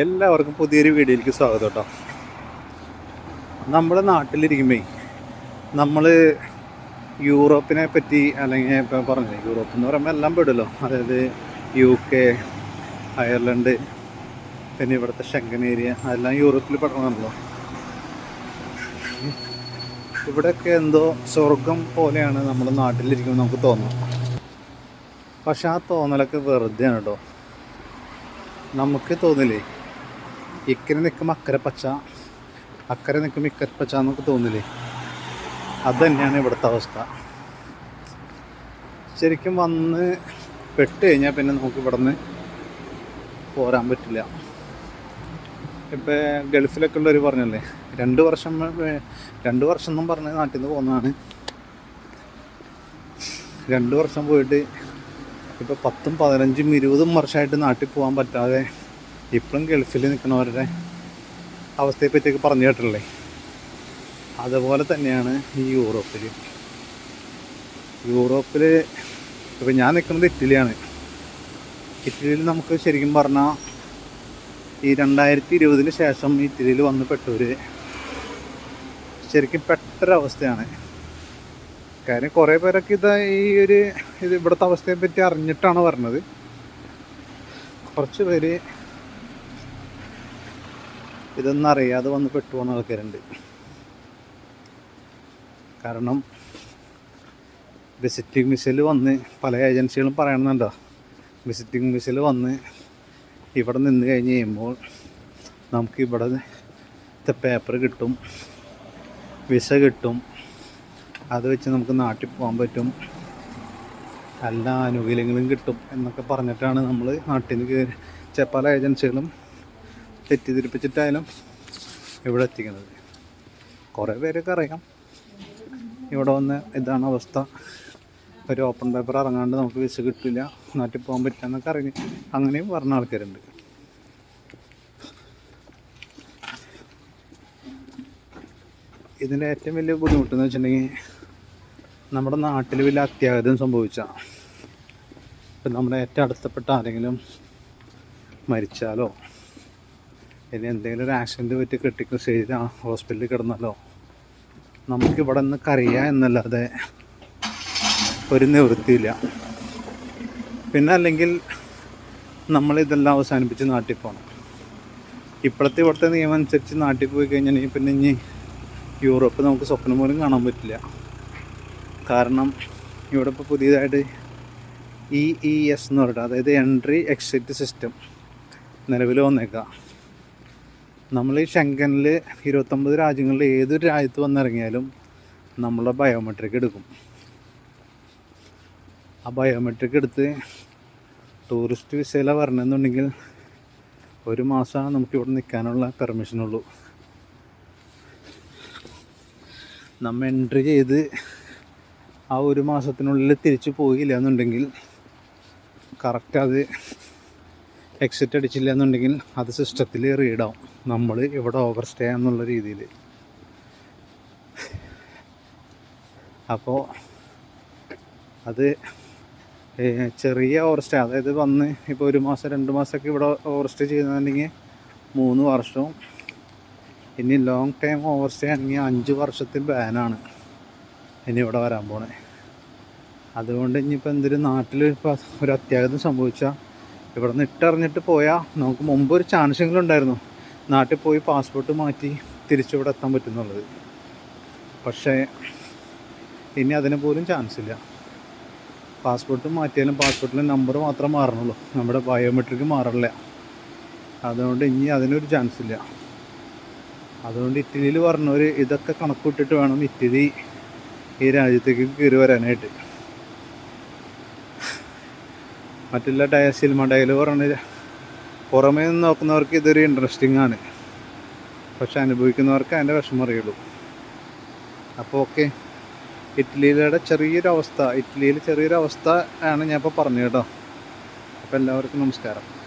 എല്ലാവർക്കും പുതിയൊരു വീഡിയോയിലേക്ക് സ്വാഗതം കേട്ടോ. നമ്മുടെ നാട്ടിലിരിക്കുമ്പോൾ നമ്മൾ യൂറോപ്പിനെ പറ്റി അല്ലെങ്കിൽ ഇപ്പം പറഞ്ഞത് യൂറോപ്പ് എന്ന് പറയുമ്പോൾ എല്ലാം പെടുമല്ലോ അതായത് യു കെ അയർലൻഡ് പിന്നെ ഇവിടുത്തെ ഷെങ്കൻ ഏരിയ അതെല്ലാം യൂറോപ്പിൽ പെടണമല്ലോ ഇവിടെയൊക്കെ എന്തോ സ്വർഗം പോലെയാണ് നമ്മുടെ നാട്ടിലിരിക്കുമ്പോൾ നമുക്ക് തോന്നുന്നത്. പക്ഷെ ആ തോന്നലൊക്കെ വെറുതെയാണ് കേട്ടോ. നമുക്ക് തോന്നില്ലേ ഇക്കരെ നിൽക്കുമ്പോൾ അക്കരെ പച്ച. അക്കരെ നിൽക്കുമ്പോൾ ഇക്കരെ പച്ച എന്നൊക്കെ തോന്നില്ലേ? അത് തന്നെയാണ് ഇവിടുത്തെ അവസ്ഥ. ശരിക്കും വന്ന് പെട്ട് കഴിഞ്ഞാൽ പിന്നെ നമുക്ക് ഇവിടെ നിന്ന് പോരാൻ പറ്റില്ല. ഇപ്പം ഗൾഫിലൊക്കെ ഉള്ളവർ പറഞ്ഞല്ലേ രണ്ട് വർഷം രണ്ട് വർഷം എന്നും പറഞ്ഞ് നാട്ടിൽ നിന്ന് പോകുന്നതാണ് രണ്ട് വർഷം പോയിട്ട് ഇപ്പോൾ പത്തും പതിനഞ്ചും ഇരുപതും വർഷമായിട്ട് നാട്ടിൽ പോകാൻ പറ്റാതെ ഇപ്പോഴും ഗൾഫിൽ നിൽക്കുന്നവരുടെ അവസ്ഥയെ പറ്റിയൊക്കെ പറഞ്ഞു കേട്ടല്ലേ അതുപോലെ തന്നെയാണ് ഈ യൂറോപ്പിൽ യൂറോപ്പിൽ ഇപ്പം ഞാൻ നിൽക്കുന്നത് ഇറ്റലിയാണ്. ഇറ്റലിയിൽ നമുക്ക് ശരിക്കും പറഞ്ഞാൽ ഈ രണ്ടായിരത്തി ഇരുപതിന് ശേഷം ഇറ്റലിയിൽ വന്ന് പെട്ടവർ ശരിക്കും പെട്ടൊരവസ്ഥയാണ്. കാര്യം കുറേ പേരൊക്കെ ഇത് ഈ ഒരു ഇത് ഇവിടുത്തെ അവസ്ഥയെ പറ്റി അറിഞ്ഞിട്ടാണ് പറഞ്ഞത് കുറച്ച് പേര് ഇതൊന്നും അറിയാതെ വന്ന് പെട്ടുപോകുന്ന ആൾക്കാരുണ്ട്. കാരണം വിസിറ്റിംഗ് മിസിൽ വന്ന് പല ഏജൻസികളും പറയണമെന്നുണ്ടോ വിസിറ്റിംഗ് മിസിൽ വന്ന് ഇവിടെ നിന്ന് കഴിഞ്ഞ് കഴിയുമ്പോൾ നമുക്ക് ഇവിടെ പേപ്പർ കിട്ടും വിസ കിട്ടും അത് വെച്ച് നമുക്ക് നാട്ടിൽ പോകാൻ പറ്റും എല്ലാ ആനുകൂല്യങ്ങളും കിട്ടും എന്നൊക്കെ പറഞ്ഞിട്ടാണ് നമ്മൾ നാട്ടിൽ നിന്ന് പല ഏജൻസികളും തെറ്റിദ്ധരിപ്പിച്ചിട്ടായാലും ഇവിടെ എത്തിക്കുന്നത്. കുറേ പേരൊക്കെ അറിയാം. ഇവിടെ വന്ന് ഇതാണ് അവസ്ഥ. ഒരു ഓപ്പൺ പേപ്പർ ഇറങ്ങാണ്ട് നമുക്ക് വിസ കിട്ടില്ല നാട്ടിൽ പോകാൻ പറ്റില്ല എന്നൊക്കെ അറിഞ്ഞ് അങ്ങനെയും പറഞ്ഞ ആൾക്കാരുണ്ട്. ഇതിന്റെ ഏറ്റവും വലിയ ബുദ്ധിമുട്ടെന്ന് വെച്ചിട്ടുണ്ടെങ്കിൽ നമ്മുടെ നാട്ടിൽ വലിയ അത്യാഹിതം സംഭവിച്ച ഇപ്പം നമ്മുടെ ഏറ്റവും അടുത്തപ്പെട്ട ആരെങ്കിലും മരിച്ചാലോ ഇനി എന്തെങ്കിലും ഒരു ആക്സിഡന്റ് പറ്റി ക്രിട്ടിക്കൽ സ്റ്റേജിൽ ഹോസ്പിറ്റലിൽ കിടന്നല്ലോ. നമുക്ക് ഇവിടെ നിന്ന് കറിയാം എന്നല്ലാതെ ഒരു നിവൃത്തിയില്ല. പിന്നെ അല്ലെങ്കിൽ നമ്മളിതെല്ലാം അവസാനിപ്പിച്ച് നാട്ടിൽ പോകണം ഇപ്പോഴത്തെ ഇവിടുത്തെ നിയമം അനുസരിച്ച് നാട്ടിൽ പോയി കഴിഞ്ഞാൽ പിന്നെ ഇനി യൂറോപ്പ് നമുക്ക് സ്വപ്നം പോലും കാണാൻ പറ്റില്ല. കാരണം ഇവിടെ ഇപ്പോൾ പുതിയതായിട്ട് ഇ ഇ എസ് എന്ന് പറഞ്ഞിട്ട് അതായത് എൻട്രി എക്സിറ്റ് സിസ്റ്റം നിലവിൽ വന്നേക്കാം. നമ്മൾ ഈ ഷെങ്കനിൽ ഇരുപത്തൊമ്പത് രാജ്യങ്ങളിൽ ഏതൊരു രാജ്യത്ത് വന്നിറങ്ങിയാലും നമ്മളെ ബയോമെട്രിക് എടുക്കും. ആ ബയോമെട്രിക് എടുത്ത് ടൂറിസ്റ്റ് വിസയിലാണ് വരണമെന്നുണ്ടെങ്കിൽ ഒരു മാസമാണ് നമുക്ക് ഇവിടെ നിൽക്കാനുള്ള പെർമിഷനുള്ളൂ നമ്മൾ എൻട്രി ചെയ്ത് ആ ഒരു മാസത്തിനുള്ളിൽ തിരിച്ചു പോയില്ല എന്നുണ്ടെങ്കിൽ കറക്റ്റ് അത് എക്സിറ്റ് അടിച്ചില്ല എന്നുണ്ടെങ്കിൽ അത് സിസ്റ്റത്തിൽ റീഡാവും നമ്മൾ ഇവിടെ ഓവർ സ്റ്റേ എന്നുള്ള രീതിയിൽ അപ്പോൾ അത് ചെറിയ ഓവർ സ്റ്റേ അതായത് വന്ന് ഇപ്പോൾ ഒരു മാസം രണ്ട് മാസമൊക്കെ ഇവിടെ ഓവർ സ്റ്റേ ചെയ്യുന്നുണ്ടെങ്കിൽ മൂന്ന് വർഷവും ഇനി ലോങ് ടൈം ഓവർ സ്റ്റേ ആണെങ്കിൽ അഞ്ച് വർഷത്തിൽ ബാനാണ് ഇനി ഇവിടെ വരാൻ പോണേ. അതുകൊണ്ട് ഇനിയിപ്പോൾ എന്തൊരു നാട്ടിൽ ഇപ്പോൾ ഒരു അത്യാഹിതം സംഭവിച്ചാൽ ഇവിടെ നിന്ന് ഇട്ടറിഞ്ഞിട്ട് പോയാൽ നമുക്ക് മുമ്പ് ഒരു ചാൻസെങ്കിലും ഉണ്ടായിരുന്നു. നാട്ടിൽ പോയി പാസ്പോർട്ട് മാറ്റി തിരിച്ചിവിടെ എത്താൻ പറ്റുന്നുള്ളത്. പക്ഷേ ഇനി അതിന് പോലും ചാൻസ് ഇല്ല. പാസ്പോർട്ട് മാറ്റിയാലും പാസ്പോർട്ടിലെ നമ്പർ മാത്രം മാറണുള്ളൂ. നമ്മുടെ ബയോമെട്രിക് മാറില്ല അതുകൊണ്ട് ഇനി അതിനൊരു ചാൻസ് ഇല്ല. അതുകൊണ്ട് ഇറ്റലിയിൽ പറഞ്ഞവർ ഇതൊക്കെ കണക്കൂട്ടിട്ട് വേണം ഇറ്റലി ഈ രാജ്യത്തേക്ക് കയറി വരാനായിട്ട്. മറ്റുള്ള ടയർ സിനിമ ഡയൽ പറഞ്ഞ പുറമേ നിന്ന് നോക്കുന്നവർക്ക് ഇതൊരു ഇൻട്രസ്റ്റിംഗ് ആണ്. പക്ഷെ അനുഭവിക്കുന്നവർക്ക് അതിന്റെ വിഷമം അറിയുള്ളൂ. അപ്പോൾ ഓക്കെ ഇറ്റലിയിലൂടെ ചെറിയൊരു അവസ്ഥ. ഇറ്റലിയിൽ ചെറിയൊരു അവസ്ഥ ആണ് ഞാൻ ഇപ്പോൾ പറഞ്ഞു കേട്ടോ. അപ്പോൾ എല്ലാവർക്കും നമസ്കാരം.